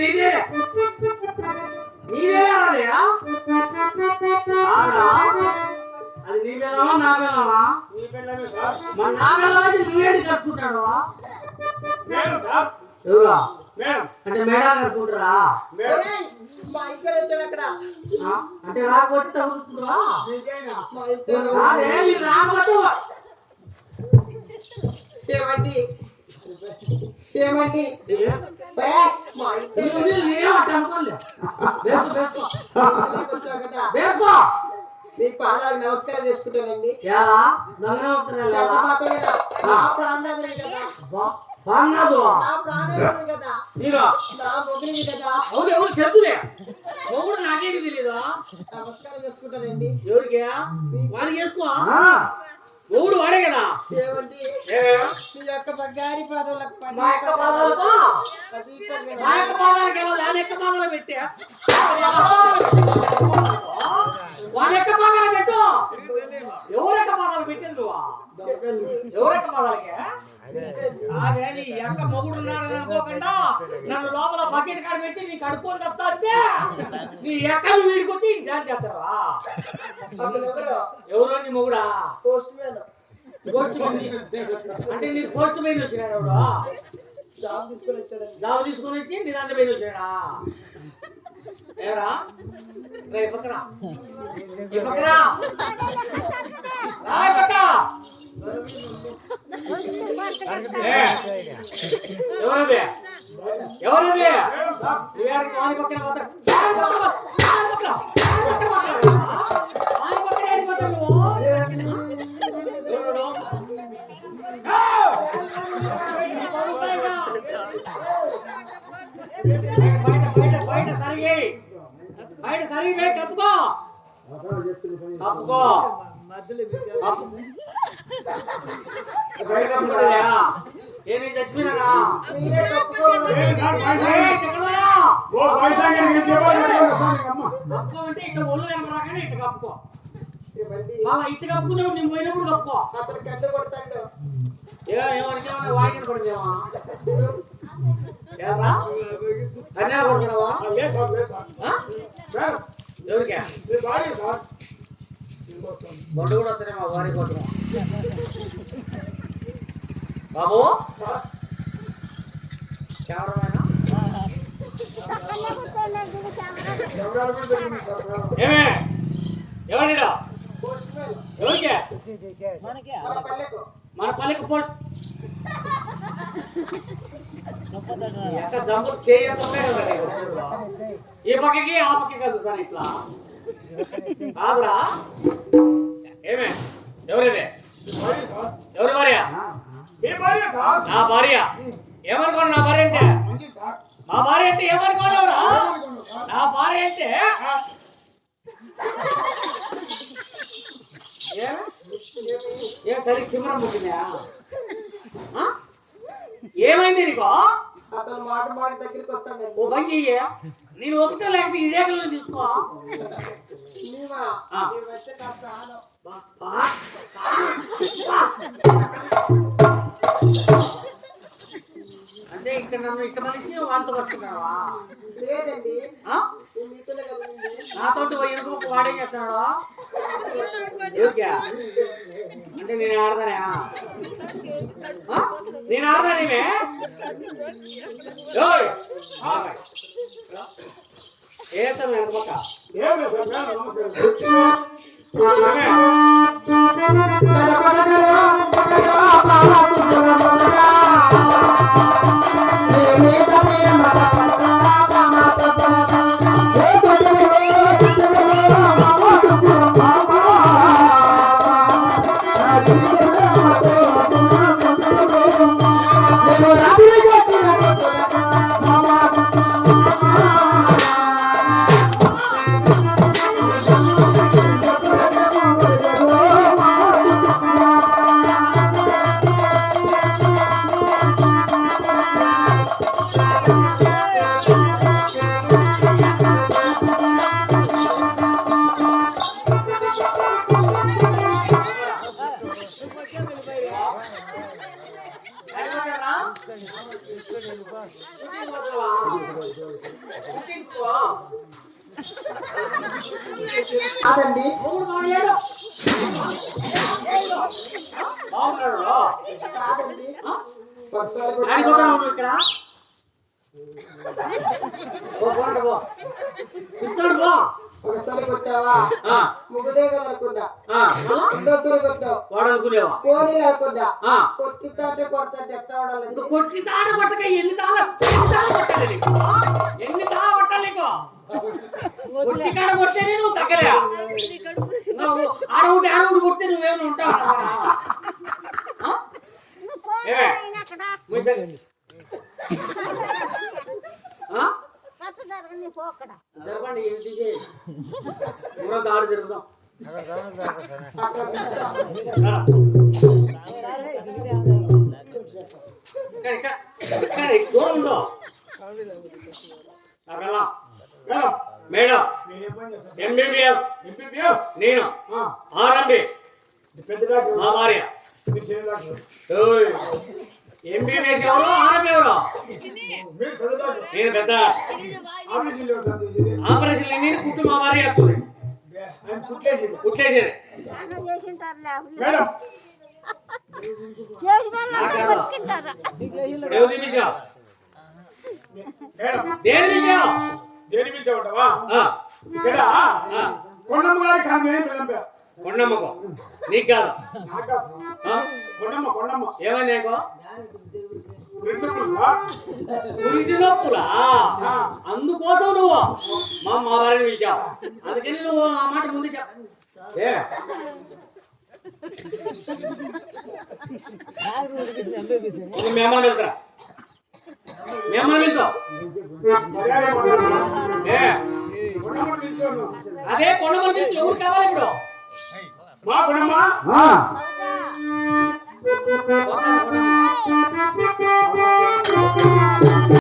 నీదే ఆడా అది నీ పిల్లవా నా పిల్లవా నీ పిల్లమే సార్ మరి నా పిల్లవా నువ్వేంటి కట్టుకుంటాడు నేను సార్. ఎవరా? నేను అంటే మేడా. కట్టుకుంటారా మా వచ్చాడు అక్కడ? అంటే రాకపోతే తగులుతుందా ఏమండి? ఏమండి పాదాలు నమస్కారం చేసుకుంటానండి కదా కదా కదా అవును ఎవరు చెప్తులే నాకేంటి నమస్కారం చేసుకుంటానండి ఎవరికి వాడికి చేసుకో మొగుడు వాడే కదా? నీ యొక్క బంగారి పాదములకు పది మా యొక్క పాదాలతో? పది మా యొక్క పాదాలకి దాని యొక్క పాదాలు పెట్టి. యొక్క పాదాలు పెట్టు. పెట్టింది నువ్వు ఎవరి యొక్క పాదాలకి? అదే. నీ యొక్క మొగుడు ఉన్నాడని అనుకోకుండా నన్ను లోపల బకెట్ కాడ పెట్టి నీకు అడుక్కొని అంటే నీ ఎక్కలు వీడికొచ్చి డాన్స్ చేస్తావా అతను ఎవరు? ఎవరో నీ మొగుడా? Postman. పోస్ట్ మ్యాన్ అంటే నీ పోస్ట్ మ్యాన్ వచ్చినాడు ఎవడు? జాబ్ తీసుకొని వచ్చాడండి. జాబ్ తీసుకొని వచ్చి నీ దాంట్లో పోయి వచ్చాడా ఏరా రే ఈ పక్కన. పక్కన పక్క. ఎవరది ఎవరది వాని పక్కన ఎవరు? బయట బయట బయట సరిగి బయట సరిగి కప్పుకో కప్పుకో ఏ ఇట్లా కప్పుకో. మళ్ళా ఇట్లా కప్పుకున్నావు నేను పోయినప్పుడు కప్పుకో. అతను కొడతాడు. పడదేమా కన్యాలు కొడుతున్నావా లేదు సార్ లేదు సార్ ఆ? సార్ ఎవరికే మీ భార్య సార్ బొడ్డు కూడా వస్తున్నాయి మా వారి కోసం బాబు సార్ కెమెరామైనా ఎవరు కూడా జరిగింది సార్ ఏమే ఎవరిడా పోస్ట్ మ్యాన్ ఎవరికే మన పల్లెకు మన పల్లెకి పో ఎక్క జంపులు చేయకపోతే కదా నీకు. ఈ పక్కకి ఆ పక్కకి కదుతాను ఇట్లా కాదురా ఏమే ఎవరిదే మీ భార్య సార్ ఎవరి భార్య మీ భార్య సార్ నా భార్య. ఏమనుకోండి నా భార్య అంటే? మా భార్య అంటే సార్. నా భార్య అంటే? ఏ? సరి కెమెరా ముట్టిందా ఆ? ఏమైంది నీకు? అతను మాట మాట దగ్గరికి వస్తాడండి ఓ చెయ్యి. నేను ఒప్పుతో లేకపోతే రేఖలు తీసుకో. ఇక్కడ మనిషి వాళ్ళతో పట్టుకున్నావా? లేదండి. నాతోటి ఎనుక వాడేం చేస్తున్నాడు? అంటే నేను ఆడదానే నేను ఆడదానేమే. ఏ పక్క? ఏం పో ఒకసారి కొట్టావా ముగ్గుడే మళ్ళా రెండోసారి కొట్టావు వాడు అనుకునేవా పోనీ లేకుండా ఆ, కొట్టితే కొడతాంటే ఎట్లా ఉండాలండి ఇంకా కొట్టి తాడ కొట్టక ఎన్ని తాళ ఎన్ని తాళ కొట్టాలి ఎన్ని తాళ కొట్టాలి నీకు కొట్టి కాడ కొడితే నువ్వు తగ్గలే నువ్వు ఆడవుటి ఆడవుడు కొడితే నువ్వేమైనా ఉంటావు ఏమే? ముసలి. ఆ? జరపండి ఏం తీసేయి ఊర దాడి జరుగుతాం అక్కడ ఇక్కడ ఇక్కడ ఇక్కడ దూరం ఉందో అక్కడ మేడం ఎంబీబీఎస్ ఎంబీబీఎస్ నేను ఆర్ఎంబి. మా భార్య. ఎంబీబీఎస్ ఎవరు? ఆర్ఎంబి ఎవరు? నేను పెద్ద. ఆపరేషన్ నేను కుట్టు మా భార్య వస్తుంది కుట్లేసింది మేడం. దేని దేని పిలిచావుంటావా ఇక్కడ కొండమ్మ గారి కాంగ్రెస్ పిలంపా కొండమ్మకో నీకు కాదు. కొండమ్మ కొండమ్మ. ఏమైంది నీకు? పురిటి నొప్పులా అందుకోసం నువ్వు మా మా భార్యని పిలిచావు. అందుకని నువ్వు ఆ మాట ముందు చెప్పు. మేమని వెళ్తారా మేమని వెళ్తావు అదే కొండమ నుంచి ఎవరు కావాలి ఇప్పుడు మా కొండమ్మ ఆ